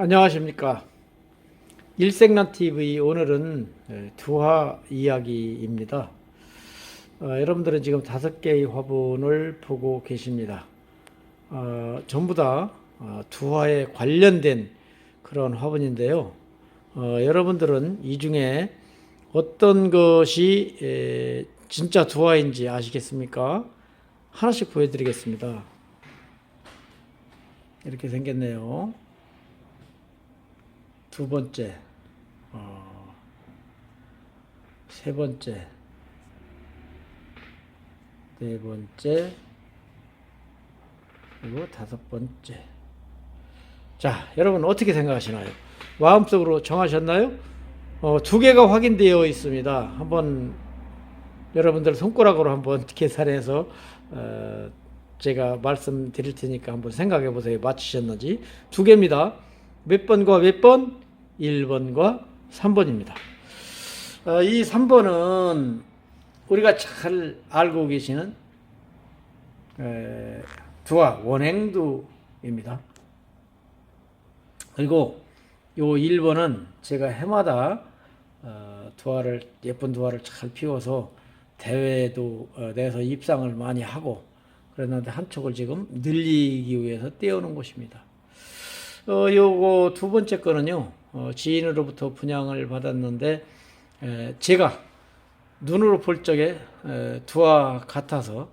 안녕하십니까. 일생란 TV 오늘은 에, 두화 이야기입니다. 어, 여러분들은 지금 다섯 개의 화분을 보고 계십니다. 어, 전부 다 어, 두화에 관련된 그런 화분인데요. 어, 여러분들은 이 중에 어떤 것이 에, 진짜 두화인지 아시겠습니까? 하나씩 보여드리겠습니다. 이렇게 생겼네요. 두 번째, 어, 세 번째, 네 번째, 그리고 다섯 번째. 자, 여러분 어떻게 생각하시나요? 마음속으로 정하셨나요? 어, 두 개가 확인되어 있습니다. 한번 여러분들 손가락으로 한번 계산해서 어, 제가 말씀드릴 테니까 한번 생각해 보세요. 맞히셨는지. 두 개입니다. 몇 번과 몇 번? 1번과 3번입니다. 어, 이 3번은 우리가 잘 알고 계시는 에, 두화 원행두입니다. 그리고 요 1번은 제가 해마다 어, 두화를 예쁜 두화를 잘 피워서 대회도 어, 내서 입상을 많이 하고 그랬는데 한 촉을 지금 늘리기 위해서 떼어놓은 곳입니다. 어, 요거 두 번째 거는요, 어, 지인으로부터 분양을 받았는데, 에, 제가 눈으로 볼 적에 에, 두화 같아서,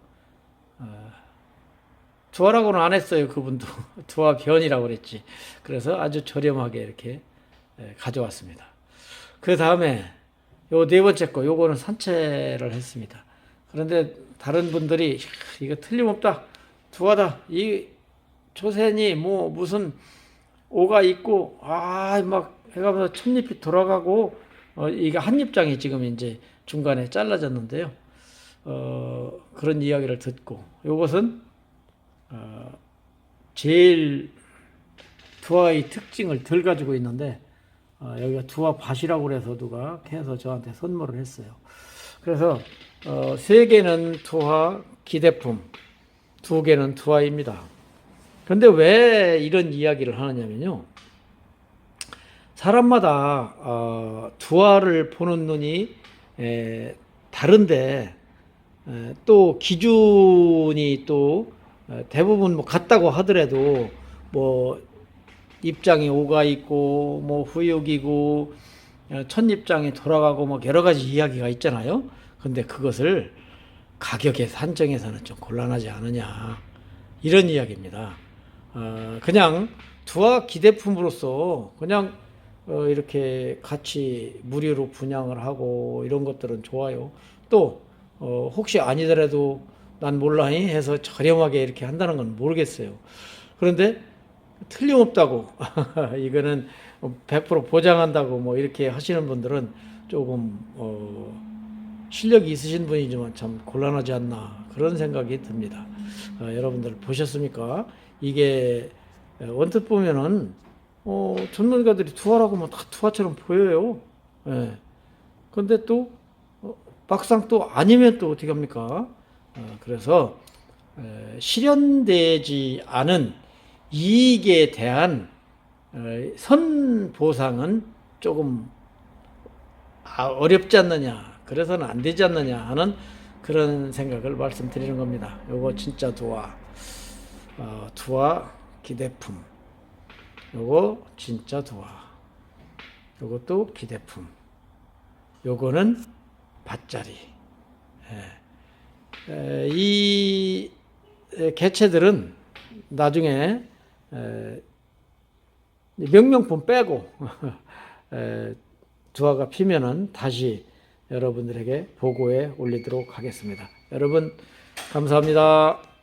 어, 두화라고는 안 했어요, 그분도. 두화 변이라고 그랬지. 그래서 아주 저렴하게 이렇게 에, 가져왔습니다. 그 다음에 요 네 번째 거, 요거는 산채를 했습니다. 그런데 다른 분들이 이거 틀림없다. 두화다. 이 초센이 뭐 무슨 오가 있고 아 막 해가 면서 첫잎이 돌아가고 어, 이게 한 잎장이 지금 이제 중간에 잘라졌는데요. 어, 그런 이야기를 듣고 이것은 어, 제일 두화의 특징을 덜 가지고 있는데 어, 여기가 두화 밭이라고 그래서 누가 해서 저한테 선물을 했어요. 그래서 어, 세 개는 투하 기대품, 두 개는 투하입니다. 그런데 왜 이런 이야기를 하느냐면요. 사람마다 어, 투하를 보는 눈이 에, 다른데 에, 또 기준이 또 에, 대부분 뭐 같다고 하더라도 뭐 입장이 오가 있고 뭐 후육이고 어, 첫 입장이 돌아가고 뭐 여러 가지 이야기가 있잖아요. 근데 그것을 가격에 산정해서는 좀 곤란하지 않느냐 이런 이야기입니다. 어, 그냥 두화 기대품으로서 그냥 어, 이렇게 같이 무료로 분양을 하고 이런 것들은 좋아요. 또 어, 혹시 아니더라도 난 몰라니 해서 저렴하게 이렇게 한다는 건 모르겠어요. 그런데 틀림없다고 이거는 100% 보장한다고 뭐 이렇게 하시는 분들은 조금 어, 실력이 있으신 분이지만 참 곤란하지 않나 그런 생각이 듭니다. 어, 여러분들 보셨습니까? 이게 원뜻 보면은 어, 전문가들이 투하라고 하면 다 투하처럼 보여요. 예. 근데 또 어, 막상 또 아니면 또 어떻게 합니까? 어, 그래서 에, 실현되지 않은 이익에 대한 어, 선 보상은 조금 아, 어렵지 않느냐. 그래서는 안 되지 않느냐 하는 그런 생각을 말씀드리는 겁니다. 요거 진짜 두화. 어, 두화 기대품. 요거 진짜 두화. 요것도 기대품. 요거는 밭자리. 예. 에, 이 에, 개체들은 나중에 에, 명명품 빼고 에, 두화가 피면은 다시 여러분들에게 보고에 올리도록 하겠습니다. 여러분 감사합니다.